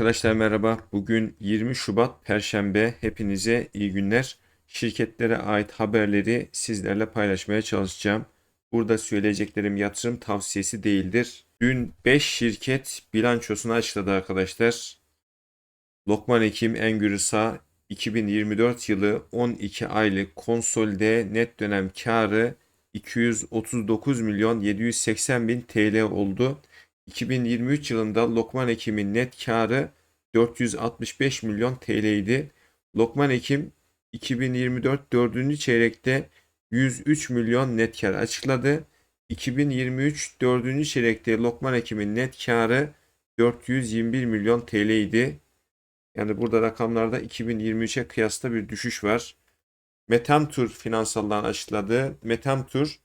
Arkadaşlar merhaba. Bugün 20 Şubat Perşembe. Hepinize iyi günler. Şirketlere ait haberleri sizlerle paylaşmaya çalışacağım. Burada söyleyeceklerim yatırım tavsiyesi değildir. Dün 5 şirket bilançosunu açıkladı arkadaşlar. Lokman Hekim Engür Sağ 2024 yılı 12 aylık konsolide net dönem karı 239 milyon 780 bin TL oldu. 2023 yılında Lokman Hekim'in net karı 465 milyon TL idi. Lokman Hekim 2024 4. çeyrekte 103 milyon net kar açıkladı. 2023 4. çeyrekte Lokman Hekim'in net karı 421 milyon TL idi. Yani burada rakamlarda 2023'e kıyasla bir düşüş var. Metamtur finansaldan açıkladı. Metamtur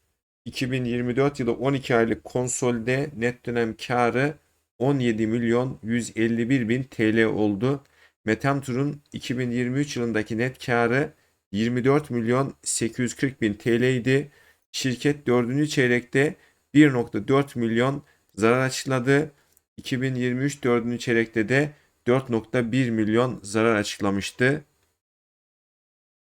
2024 yılı 12 aylık konsolde net dönem karı 17 milyon 151 bin TL oldu. Metamtur'un 2023 yılındaki net karı 24 milyon 840 bin TL idi. Şirket 4. çeyrekte 1.4 milyon zarar açıkladı. 2023 4. çeyrekte de 4.1 milyon zarar açıklamıştı.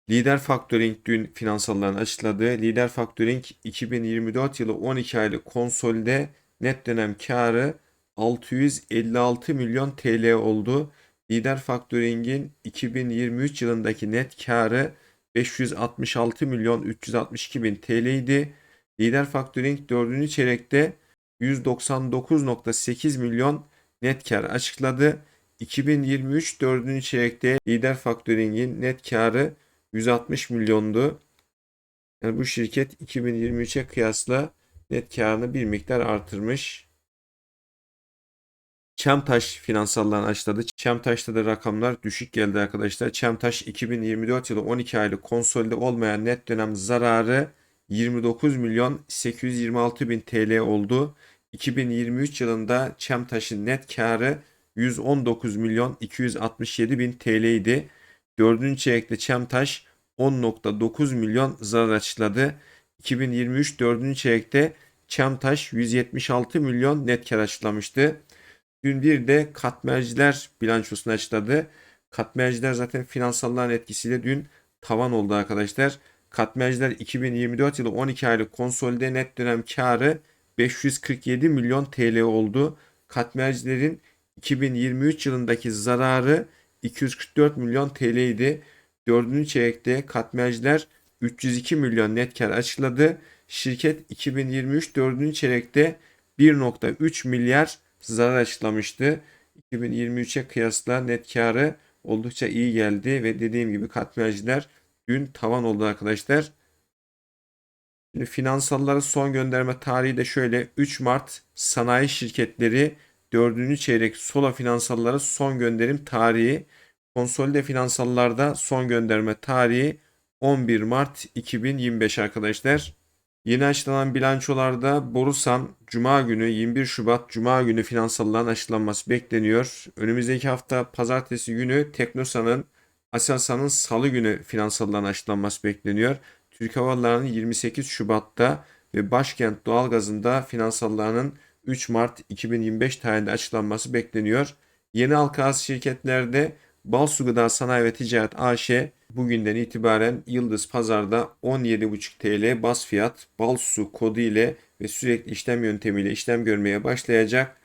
Lider Factoring dün finansallarını açıkladı. Lider Factoring 2024 yılı 12 aylık konsolde net dönem karı 656 milyon TL oldu. Lider Factoring'in 2023 yılındaki net karı 566 milyon 362 bin TL idi. Lider Factoring 4. çeyrekte 199.8 milyon net kar açıkladı. 2023 4. çeyrekte Lider Factoring'in net karı 160 milyondu. Yani bu şirket 2023'e kıyasla net karını bir miktar artırmış. Çemtaş finansallarını açıkladı. Çemtaş'ta da rakamlar düşük geldi arkadaşlar. Çemtaş 2024 yılı 12 aylık konsolide olmayan net dönem zararı 29 milyon 826 bin TL oldu. 2023 yılında Çemtaş'ın net karı 119 milyon 267 bin TL idi. Dördüncü çeyrekte Çemtaş 10.9 milyon zarar açıkladı. 2023 dördüncü çeyrekte Çemtaş 176 milyon net kar açıklamıştı. Dün bir de katmerciler bilançosunu açıkladı. Katmerciler zaten finansalların etkisiyle dün tavan oldu arkadaşlar. Katmerciler 2024 yılı 12 aylık konsolide net dönem karı 547 milyon TL oldu. Katmercilerin 2023 yılındaki zararı 244 milyon TL idi. Dördüncü çeyrekte katmerciler 302 milyon net kar açıkladı. Şirket 2023 dördüncü çeyrekte 1.3 milyar zarar açıklamıştı. 2023'e kıyasla net karı oldukça iyi geldi ve dediğim gibi katmerciler dün tavan oldu arkadaşlar. Şimdi finansalları son gönderme tarihi de şöyle 3 Mart sanayi şirketleri 4. çeyrek Sola finansalları son gönderim tarihi. Konsolide finansallarda son gönderme tarihi 11 Mart 2025 arkadaşlar. Yeni açıklanan bilançolarda Borusan Cuma günü 21 Şubat Cuma günü finansalların açıklanması bekleniyor. Önümüzdeki hafta Pazartesi günü Teknosa'nın Aselsan'ın Salı günü finansalların açıklanması bekleniyor. Türk Hava Yolları'nın 28 Şubat'ta ve Başkent Doğalgaz'ın finansallarının 3 Mart 2025 tarihinde açıklanması bekleniyor. Yeni halka arz şirketlerde Balsu Gıda Sanayi ve Ticaret AŞ bugünden itibaren Yıldız Pazar'da 17,5 TL bas fiyat Balsu kodu ile ve sürekli işlem yöntemiyle işlem görmeye başlayacak.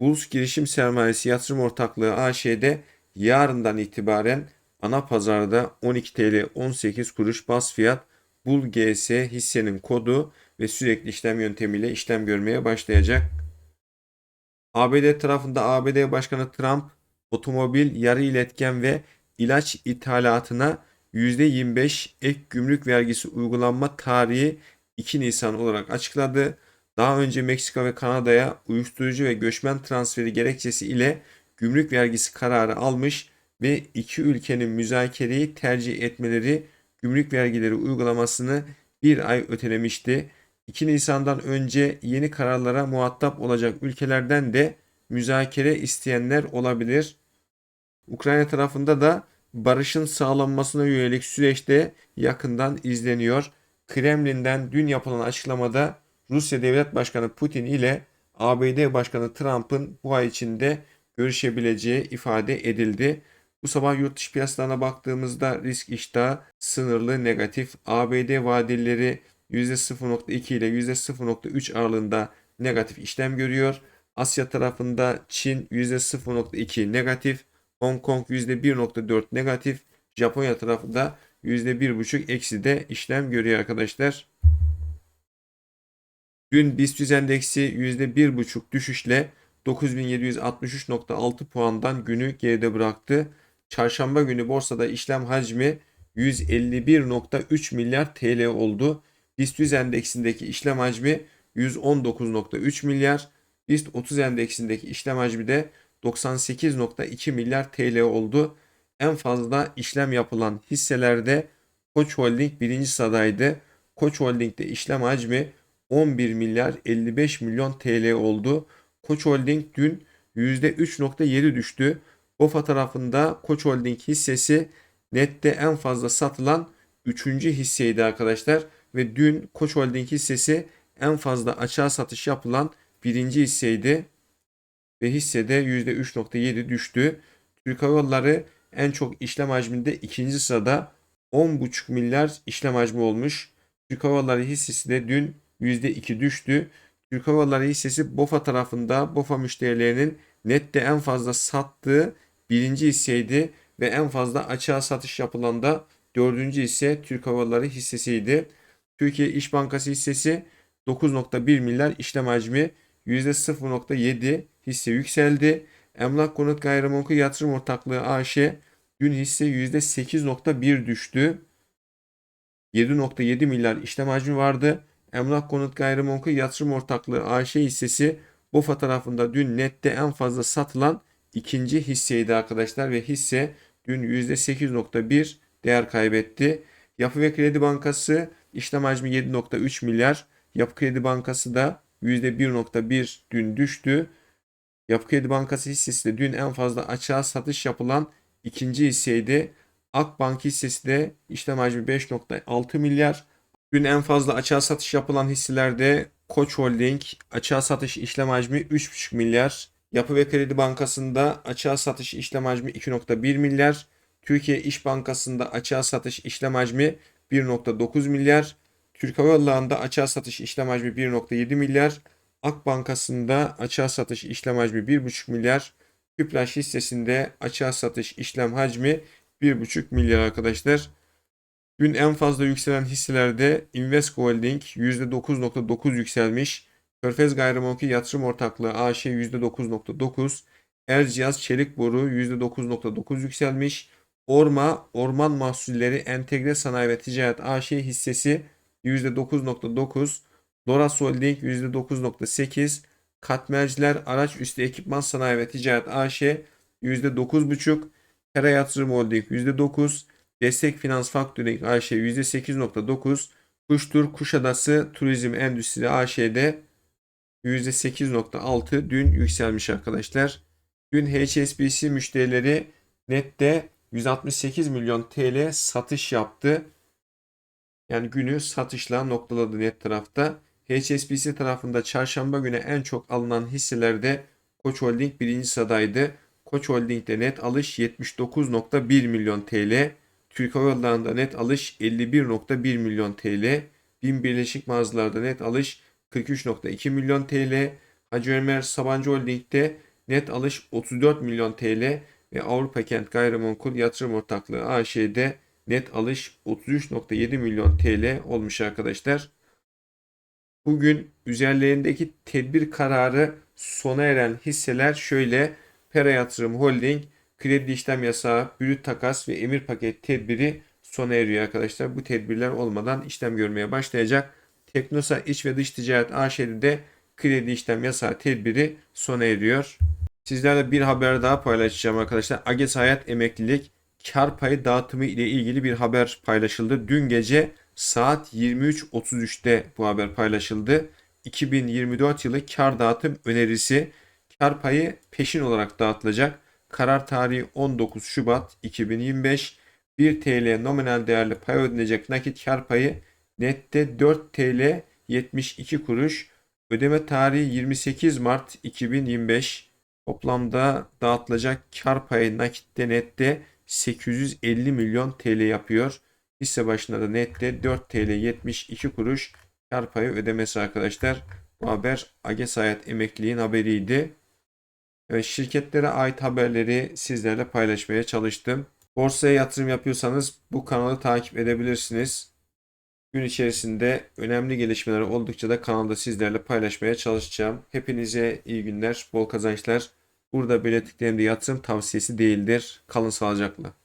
Bulus Girişim Sermayesi Yatırım Ortaklığı AŞ'de yarından itibaren ana pazarda 12 TL 18 kuruş bas fiyat Bul GS hissenin kodu ve sürekli işlem yöntemiyle işlem görmeye başlayacak. ABD tarafında ABD Başkanı Trump otomobil, yarı iletken ve ilaç ithalatına %25 ek gümrük vergisi uygulanma tarihi 2 Nisan olarak açıkladı. Daha önce Meksika ve Kanada'ya uyuşturucu ve göçmen transferi gerekçesi ile gümrük vergisi kararı almış ve iki ülkenin müzakereyi tercih etmeleri gümrük vergileri uygulamasını bir ay ötelemişti. 2 Nisan'dan önce yeni kararlara muhatap olacak ülkelerden de müzakere isteyenler olabilir. Ukrayna tarafında da barışın sağlanmasına yönelik süreçte yakından izleniyor. Kremlin'den dün yapılan açıklamada Rusya Devlet Başkanı Putin ile ABD Başkanı Trump'ın bu ay içinde görüşebileceği ifade edildi. Bu sabah yurt dışı piyasalarına baktığımızda risk iştahı sınırlı negatif. ABD vadeleri %0.2 ile %0.3 aralığında negatif işlem görüyor. Asya tarafında Çin %0.2 negatif. Hong Kong %1.4 negatif. Japonya tarafında %1.5 eksi de işlem görüyor arkadaşlar. Dün BIST endeksi %1.5 düşüşle 9763.6 puandan günü geride bıraktı. Çarşamba günü borsada işlem hacmi 151.3 milyar TL oldu. BIST 100 endeksindeki işlem hacmi 119.3 milyar. BIST 30 endeksindeki işlem hacmi de 98.2 milyar TL oldu. En fazla işlem yapılan hisselerde Koç Holding birinci sıradaydı. Koç Holding'de işlem hacmi 11 milyar 55 milyon TL oldu. Koç Holding dün %3.7 düştü. BOFA tarafında Koç Holding hissesi nette en fazla satılan 3. hisseydi arkadaşlar. Ve dün Koç Holding hissesi en fazla açığa satış yapılan birinci hisseydi. Ve hissede %3.7 düştü. Türk Hava Yolları en çok işlem hacminde ikinci sırada 10,5 milyar işlem hacmi olmuş. Türk Hava Yolları hissesi de dün %2 düştü. Türk Hava Yolları hissesi BOFA tarafında BOFA müşterilerinin nette en fazla sattığı birinci hisseydi ve en fazla açığa satış yapılan da dördüncü hisse Türk Hava Yolları hissesiydi. Türkiye İş Bankası hissesi 9.1 milyar işlem hacmi %0.7 hisse yükseldi. Emlak Konut Gayrimenkul Yatırım Ortaklığı AŞ dün hisse %8.1 düştü. 7.7 milyar işlem hacmi vardı. Emlak Konut Gayrimenkul Yatırım Ortaklığı AŞ hissesi BOFA tarafında dün nette en fazla satılan ikinci hisseydi arkadaşlar ve hisse dün %8.1 değer kaybetti. Yapı ve Kredi Bankası işlem hacmi 7.3 milyar. Yapı Kredi Bankası da %1.1 dün düştü. Yapı Kredi Bankası hissesi de dün en fazla açığa satış yapılan ikinci hisseydi. Akbank hissesi de işlem hacmi 5.6 milyar. Dün en fazla açığa satış yapılan hisselerde Koç Holding açığa satış işlem hacmi 3.5 milyar. Yapı ve Kredi Bankası'nda açığa satış işlem hacmi 2.1 milyar. Türkiye İş Bankası'nda açığa satış işlem hacmi 1.9 milyar. Türk Hava Yolları'nda açığa satış işlem hacmi 1.7 milyar. Ak Bankası'nda açığa satış işlem hacmi 1.5 milyar. Tüpraş hissesinde açığa satış işlem hacmi 1.5 milyar arkadaşlar. Dün en fazla yükselen hisselerde Invesco Holding %9.9 yükselmiş. Körfez Gayrimenkul Yatırım Ortaklığı AŞ %9.9. Erciyes Çelik Boru %9.9 yükselmiş. Orma Orman Mahsulleri Entegre Sanayi ve Ticaret AŞ hissesi %9.9. Loras Holding %9.8. Katmerciler Araç Üstü Ekipman Sanayi ve Ticaret AŞ %9.5. Kara Yatırım Holding %9. Destek Finans Factoring AŞ %8.9. Kuştur Kuşadası Turizm Endüstri AŞ'de %8.6 dün yükselmiş arkadaşlar. Dün HSBC müşterileri nette 168 milyon TL satış yaptı. Yani günü satışla noktaladı net tarafta. HSBC tarafında çarşamba günü en çok alınan hisselerde Koç Holding birinci sıradaydı. Koç Holding'de net alış 79.1 milyon TL. Türk Hava Yolları'nda net alış 51.1 milyon TL. BİM Birleşik Mağazalar'da net alış 43.2 milyon TL. Hacı Ömer Sabancı Holding'de net alış 34 milyon TL ve Avrupa Kent Gayrimenkul Yatırım Ortaklığı AŞ'de net alış 33.7 milyon TL olmuş arkadaşlar. Bugün üzerlerindeki tedbir kararı sona eren hisseler şöyle Pera Yatırım Holding, kredi işlem yasağı, brüt takas ve emir paket tedbiri sona eriyor arkadaşlar. Bu tedbirler olmadan işlem görmeye başlayacak. Teknosa İç ve Dış Ticaret AŞ'de de kredi işlem yasağı tedbiri sona eriyor. Sizlerle bir haber daha paylaşacağım arkadaşlar. Ages Hayat Emeklilik kar payı dağıtımı ile ilgili bir haber paylaşıldı. Dün gece saat 23.33'te bu haber paylaşıldı. 2024 yılı kar dağıtım önerisi kar payı peşin olarak dağıtılacak. Karar tarihi 19 Şubat 2025. 1 TL nominal değerli pay ödenecek nakit kar payı nette 4 TL 72 kuruş. Ödeme tarihi 28 Mart 2025. Toplamda dağıtılacak kar payı nakitte nette 850 milyon TL yapıyor. Hisse başına da nette 4 TL 72 kuruş kar payı ödemesi arkadaşlar. Bu haber Ages Hayat Emekliliğin haberiydi. Evet, şirketlere ait haberleri sizlerle paylaşmaya çalıştım. Borsaya yatırım yapıyorsanız bu kanalı takip edebilirsiniz. Gün içerisinde önemli gelişmeler oldukça da kanalda sizlerle paylaşmaya çalışacağım. Hepinize iyi günler, bol kazançlar. Burada belirttiklerim de yatırım tavsiyesi değildir. Kalın sağlıcakla.